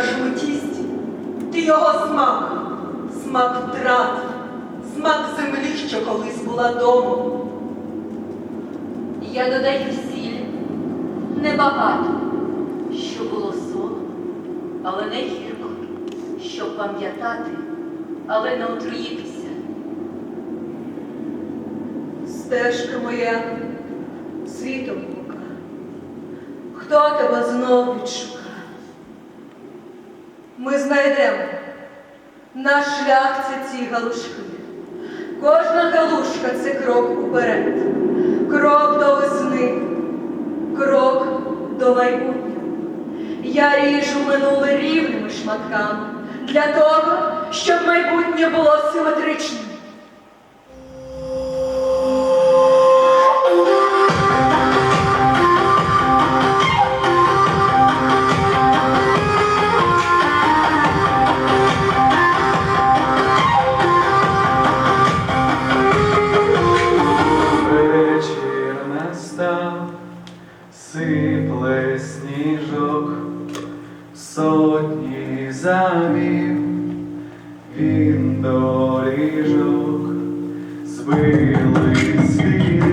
на швидкість, ти його смак, смак втрат, смак землі, що колись була домом. Я додаю сіль небагато, що було сон, але не гірко, щоб пам'ятати, але не отруїтися. Стежка моя світом. Хто тебе знову відшукає? Ми знайдемо наш шлях це ці галушки. Кожна галушка це крок уперед, крок до весни, крок до майбутнього. Я ріжу минуле рівними шматками для того, щоб майбутнє було симетричним. Сипле сніжок, сотні замів, він доріжок, збили сліди,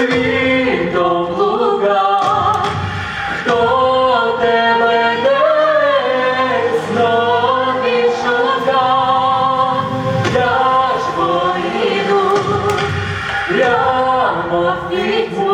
світом луга, хто тебе десь знов відшукав, я? Ж поїду прямо в пітьму,